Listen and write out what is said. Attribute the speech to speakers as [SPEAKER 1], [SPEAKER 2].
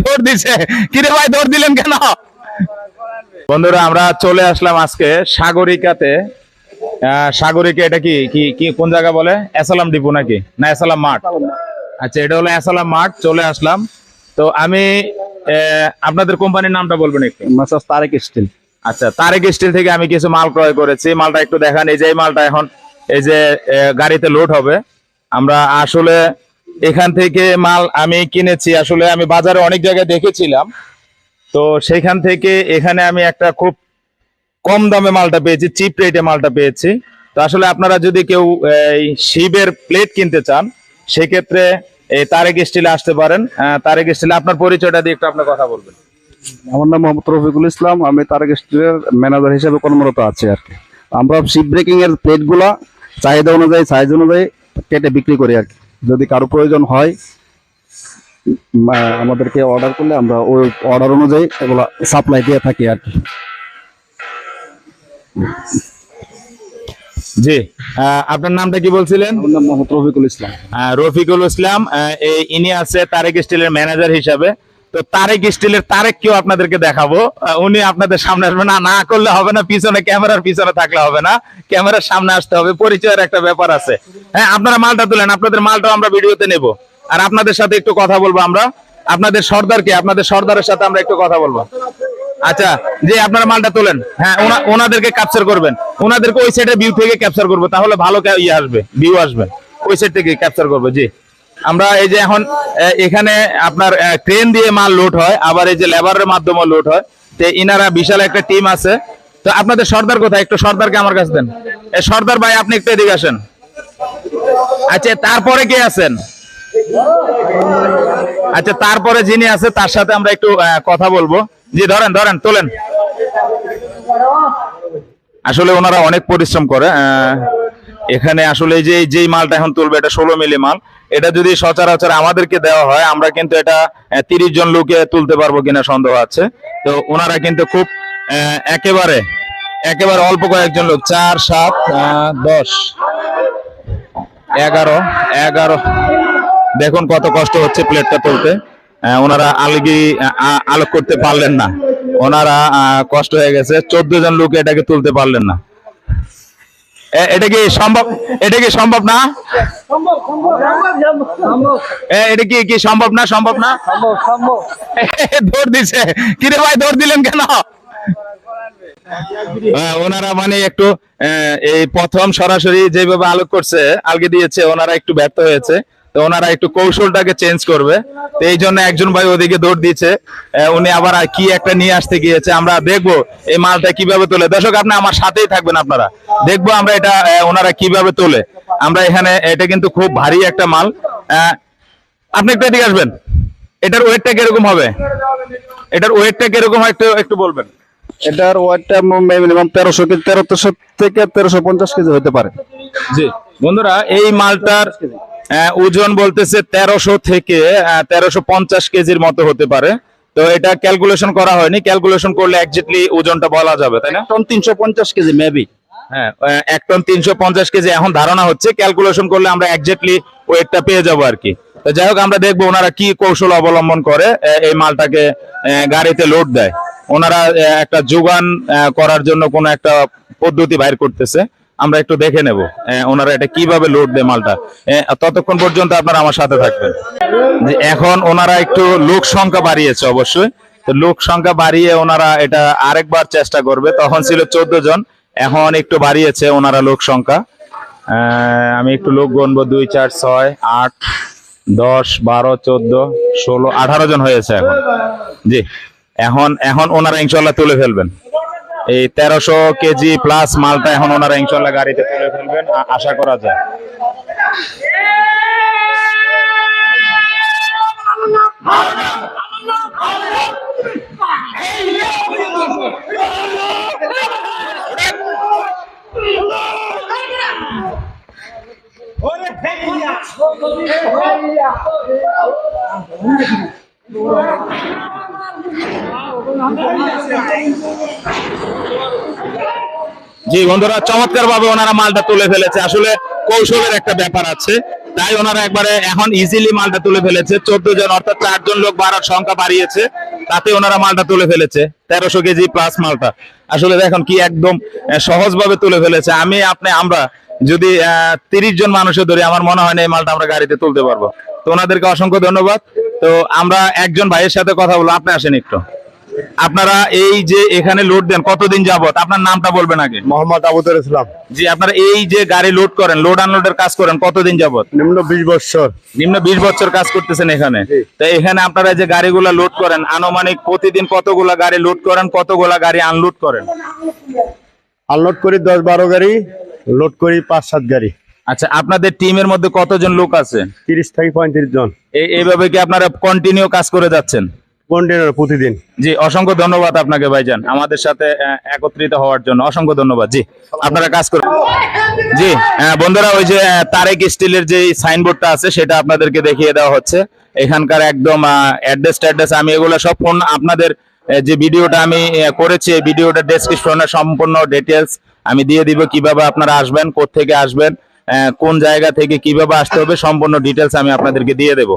[SPEAKER 1] দৌড় দিছে। কিরে ভাই দৌড় দিলেন কেন? বন্ধুরা আমরা চলে আসলাম আজকে সাগরিকাতে। সাগরিকা এটা কি? কি কোন জায়গা বলে? এসালাম ডিপো নাকি? না এসালাম মাঠ। আচ্ছা এটা হলো এসালাম মাঠ চলে আসলাম। তো আমি আপনাদের কোম্পানির নামটা বলবেন একটু।
[SPEAKER 2] তারেক স্টিল।
[SPEAKER 1] আচ্ছা তারেক স্টিল থেকে আমি কিছু মাল ক্রয় করেছি। মালটা একটু দেখান এই যে এই মালটা এখন এই যে গাড়িতে লোড হবে। আমরা আসলে এখান থেকে মাল আমি কিনেছি। আসলে আমি বাজারে অনেক জায়গায় দেখেছিলাম। তো সেখান থেকে এখানে আমি একটা খুব কম দামে মালটা পেয়েছি চিপ রেটে মালটা পেয়েছি। তো আসলে আপনারা যদি কেউ, এই, শিবের প্লেট কিনতে চান, সেক্ষেত্রে, এই, তারেক স্টিলে আসতে পারেন। তারেক স্টিলে আপনার পরিচয়টা দিয়ে একটু আপনার কথা বলবেন।
[SPEAKER 2] আমার নাম মোহাম্মদ রফিকুল ইসলাম। আমি তারেক স্টিলের ম্যানেজার হিসেবে কর্মরত আছি আর কি। আমরা শিপ ব্রেকিং এর প্লেটগুলো চাহিদা অনুযায়ী সাইজ অনুযায়ী কেটে বিক্রি করি আর কি। যদি কারও প্রয়োজন হয় আমাদেরকে অর্ডার করলে আমরা ওই অর্ডার অনুযায়ী এগুলো সাপ্লাই দিয়ে থাকি আর কি।
[SPEAKER 1] জি আপনার নামটা কি বলছিলেন?
[SPEAKER 2] রফিকুল ইসলাম।
[SPEAKER 1] রফিকুল ইসলাম ইনি আছে তারেক স্টিলের ম্যানেজার হিসাবে। তো তারেক স্টিলের তারেক কেউ আপনাদেরকে দেখাবো। উনি আপনাদের সামনে আসবে না না করলে হবে না, পিছনে ক্যামেরার পিছনে থাকলে হবে না। ক্যামেরার সামনে আসতে হবে, পরিচয়ের একটা ব্যাপার আছে। হ্যাঁ আপনারা মালটা তুলেন, আপনাদের মালটাও আমরা ভিডিওতে নেব। আর আপনাদের সাথে একটু কথা বলব আমরা। আপনাদের সর্দারকে আপনাদের সর্দারের সাথে আমরা একটু কথা বলব। আচ্ছা যে আপনারা মালটা তোলেন হ্যাঁ ওনাদেরকে ক্যাপচার করবেন। ওনাদেরকে ওই সাইডে ভিউ থেকে ক্যাপচার করব, তাহলে ভালো ইয়ে আসবে ভিউ আসবে। ওই সাইড থেকে ক্যাপচার করব, জি। আমরা এই যে এখন এখানে আপনার ট্রেন দিয়ে মাল লোড হয়, আবার এই যে লেবারের মাধ্যমে লোড হয়। তো ইনারা বিশাল একটা টিম আছে। তো আপনাদের সর্দার কোথায়? একটু সর্দারকে আমার কাছে দেন। সর্দার ভাই, আপনি একটু এদিকে আসেন। আচ্ছা তারপরে কে আছেন? আচ্ছা তারপরে যিনি আছে, তার সাথে আমরা একটু কথা বলব। জি, ধরেন ধরেন, তোলেন। আসলে ওনারা অনেক পরিশ্রম করে এখানে আসলে যে যেই মালটা এখন তুলবে, এটা ষোলো মিলি মাল। এটা যদি সচরাচর আমাদেরকে দেওয়া হয়, আমরা কিন্তু এটা তিরিশ জন লোকে তুলতে পারব কিনা সন্দেহ আছে। তো ওনারা কিন্তু খুব একেবারে একেবারে অল্প কয়েকজন লোক। চার, সাত দশ, এগারো এগারো। দেখুন কত কষ্ট হচ্ছে প্লেটটা তুলতে। ওনারা আলগি আলোক করতে পারলেন না। ওনারা কষ্ট হয়ে গেছে। চোদ্দ জন লোক এটাকে তুলতে পারলেন না। এটা কি সম্ভব, এটা কি সম্ভব না? এটা কি কি সম্ভব না সম্ভব না? দৌড় দিছে। কিরে ভাই, দৌড় দিলেন কেন? ওনারা মানে একটু এই প্রথম সরাসরি যেভাবে আলোক করছে, আলগে দিয়েছে, ওনারা একটু ব্যর্থ হয়েছে। তো ওনারা একটু কৌশলটাকে চেঞ্জ করবে। তো এই জন্য একজন ভাই ওদিকে দৌড় দিয়েছে। উনি আবার কি একটা নিয়ে আসতে গিয়েছে। আমরা দেখব এই মালটা কীভাবে তোলে। দর্শক আপনি আমার সাথেই থাকবেন আপনারা। দেখব আমরা এটা ওনারা কীভাবে তোলে। আমরা এখানে এটা কিন্তু খুব ভারী একটা মাল। আপনি একটু এদিকে আসবেন। এটার ওয়েটটা কীরকম হবে? এটার ওয়েটটা কীরকম হয় একটু একটু বলবেন।
[SPEAKER 2] এটার ওয়েটটা মিনিমাম তেরোশো তেরোশো থেকে তেরোশো পঞ্চাশ কেজি হতে পারে।
[SPEAKER 1] জি। বন্ধুরা এই মালটার ওজন বলতেছে তেরোশো থেকে তেরোশো পঞ্চাশ কেজির মতো হতে পারে। তো এটা ক্যালকুলেশন করা হয়নি। ক্যালকুলেশন করলে একজাক্টলি ওজনটা বলা যাবে তাই না?
[SPEAKER 2] টন তিনশো পঞ্চাশ কেজি মেবি
[SPEAKER 1] হ্যাঁ আহ, এক টন তিনশো পঞ্চাশ কেজি এখন ধারণা হচ্ছে। ক্যালকুলেশন করলে আমরা একজাক্টলি ওয়েটটা পেয়ে যাব আর কি। তো যাই হোক আমরা দেখব ওনারা কি কৌশল অবলম্বন করে এই মালটাকে গাড়িতে লোড দেয়। ওনারা একটা যোগান করার জন্য কোনো একটা পদ্ধতি বাইর করতেছে। আমরা একটু দেখে নেব ওনারা এটা কীভাবে লোড দেয় মালটা। ততক্ষণ পর্যন্ত আপনারা আমার সাথে থাকবেন। যে এখন ওনারা একটু লোক সংখ্যা বাড়িয়েছে অবশ্যই। তো লোক সংখ্যা বাড়িয়ে ওনারা এটা আরেকবার চেষ্টা করবে। তখন ছিল চোদ্দ জন, এখন একটু বাড়িয়েছে ওনারা লোক সংখ্যা। আমি একটু লোক গণবো, দুই, চার, ছয়, আট, দশ, বারো, চোদ্দ, ষোলো, আঠারো জন হয়েছে এখন। জি, এখন এখন ওনারা ইনশাল্লাহ তুলে ফেলবেন। এই তেরোশো কেজি প্লাস মালটা এখন ওনারা ইনশাল্লাহ গাড়িতে তুলে ফেলবেন আশা করা যায়। জি, বন্ধুরা চমৎকার ভাবে ওনারা মালটা তুলে ফেলেছে। আসলে কৌশলের একটা ব্যাপার আছে। তাই ওনারা একবারে এখন ইজিলি মালটা তুলে ফেলেছে। চোদ্দ জন, অর্থাৎ চারজন লোক বাড়ার সংখ্যা বাড়িয়েছে। তাতে ওনারা মালটা তুলে ফেলেছে। তেরোশো কেজি প্লাস মালটা। আসলে দেখুন কি একদম সহজ ভাবে তুলে ফেলেছে। আমি, আপনি, আমরা যদি তিরিশ জন মানুষের ধরি আমার মনে হয় না এই মালটা আমরা গাড়িতে তুলতে পারব। তো ওনাদেরকে অসংখ্য ধন্যবাদ। তো আমরা একজন ভাইয়ের সাথে কথা বলব আপনি আসেন একটু। আপনারা এই যে এখানে লোড দেন কতদিন যাবত আপনার নামটা বলবেন আগে।
[SPEAKER 3] মোহাম্মদ আবুদুল ইসলাম।
[SPEAKER 1] জি আপনারা এই যে গাড়ি লোড করেন লোড আনলোডের কাজ করেন কতদিন যাবত
[SPEAKER 3] নিম্ন বিশ বছর।
[SPEAKER 1] নিম্ন বিশ বছর কাজ করতেছেন এখানে। তো এখানে আপনারা যে গাড়িগুলা লোড করেন আনুমানিক প্রতিদিন কতগুলা গাড়ি লোড করেন কতগুলা গাড়ি আনলোড করেন?
[SPEAKER 3] আনলোড করি দশ বারো গাড়ি লোড করি পাঁচ সাত গাড়ি।
[SPEAKER 1] আচ্ছা আপনাদের টিমের মধ্যে কতজন লোক আছে?
[SPEAKER 3] তিরিশ থেকে পঁয়ত্রিশ জন।
[SPEAKER 1] এইভাবে কি আপনারা কন্টিনিউ কাজ করে যাচ্ছেন?
[SPEAKER 3] কন্টেনার প্রতিদিন।
[SPEAKER 1] জি অসংখ্য ধন্যবাদ আপনাকে ভাইজান। আমাদের সাথে একত্রিত হওয়ার জন্য অসংখ্য ধন্যবাদ। জি আপনারা কাজ করুন জি বন্ধুরা ওই যে তারেক স্টিলের যে সাইনবোর্ডটা আছে সেটা আপনাদেরকে দেখিয়ে দেওয়া হচ্ছে। এখানকার একদম অ্যাড্রেস ট্যাড্রেস আমি এগুলো সব ফোন আপনাদের যে ভিডিওটা আমি করেছি ভিডিওটা ডেসক্রিপশনে সম্পূর্ণ ডিটেলস আমি দিয়ে দিব কীভাবে আপনারা আসবেন থেকে আসবেন। কোন জায়গা থেকে কীভাবে আসতে হবে সম্পূর্ণ ডিটেলস আমি আপনাদেরকে দিয়ে দেবো।